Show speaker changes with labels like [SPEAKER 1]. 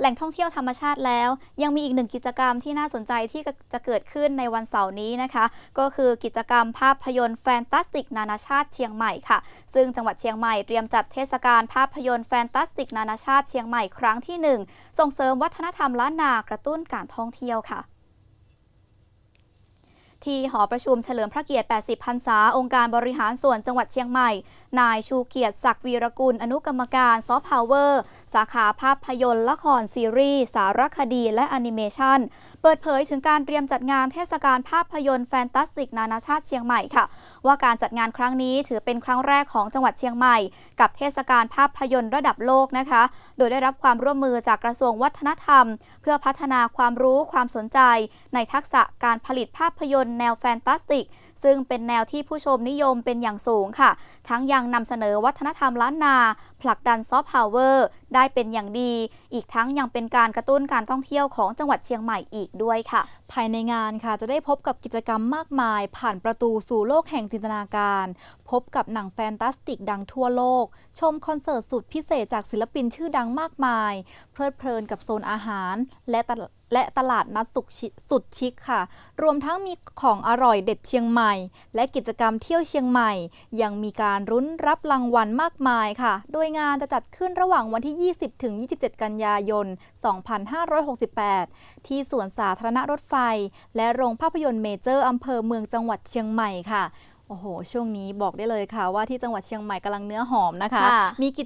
[SPEAKER 1] แหล่งท่องเที่ยวธรรมชาติแล้ว ยังมีอีกหนึ่งกิจกรรมที่น่าสนใจที่จะเกิดขึ้นในวันเสาร์นี้นะคะ ก็คือกิจกรรมภาพยนตร์แฟนตาสติก นานาชาติเชียงใหม่ค่ะ ซึ่งจังหวัดเชียงใหม่เตรียมจัดเทศกาลภาพยนตร์แฟนตาสติก นานาชาติเชียงใหม่ครั้งที่หนึ่งส่งเสริมวัฒนธรรมล้านนากระตุ้นการท่องเที่ยวค่ะ ที่หอประชุมเฉลิมพระเกียรติ 80 พรรษา องค์การบริหารส่วนจังหวัดเชียงใหม่ นายชูเกียรติศักดิ์วีรกุล อนุกรรมการซอฟต์พาวเวอร์ สาขาภาพยนตร์ ละครซีรีส์ สารคดี และแอนิเมชันเปิดเผยถึงการเตรียมจัดงานเทศกาลภาพยนตร์แฟนตาสติกนานาชาติเชียงใหม่ค่ะว่าการจัดงานครั้งนี้ถือเป็นครั้งแรกของจังหวัดเชียงใหม่ กับเทศกาลภาพยนตร์ระดับโลกนะคะ โดยได้รับความร่วมมือจากกระทรวงวัฒนธรรม เพื่อพัฒนาความรู้ความสนใจ ในทักษะการผลิตภาพยนตร์แนวแฟนตาสติก ซึ่งเป็นแนวที่ผู้ชมนิยมเป็นอย่างสูงค่ะ ทั้งยังนำเสนอวัฒนธรรมล้านนา ผลักดันซอฟต์พาวเวอร์ ได้เป็นอย่างดี อีกทั้งยังเป็นการกระตุ้นการท่องเที่ยวของจังหวัดเชียงใหม่อีกด้วยค่ะ
[SPEAKER 2] ภายในงานค่ะจะได้พบกับกิจกรรมมากมาย ผ่านประตูสู่โลกแห่งจินตนาการ พบกับหนังแฟนตาสติกดังทั่วโลก ชมคอนเสิร์ตสุดพิเศษจากศิลปินชื่อดังมากมาย เพลิดเพลินกับโซนอาหาร และตล และตลาดนัดสุกชิสุดชิคค่ะ รวมทั้งมีของอร่อยเด็ดเชียงใหม่ และกิจกรรมเที่ยวเชียงใหม่ ยังมีการรุ้นรับรางวัลมากมายค่ะ โดยงานจะจัดขึ้นระหว่างวันที่ 20 ถึง 27 กันยายน 2568 ที่สวนสาธารณะรถไฟ และโรงภาพยนตร์เมเจอร์อำเภอเมืองจังหวัดเชียงใหม่ค่ะโอ้โห ช่วงนี้บอกได้เลยค่ะว่าที่จังหวัดเชียงใหม่กำลังเนื้อหอมนะคะ
[SPEAKER 1] ค่ะ
[SPEAKER 2] มีกิจ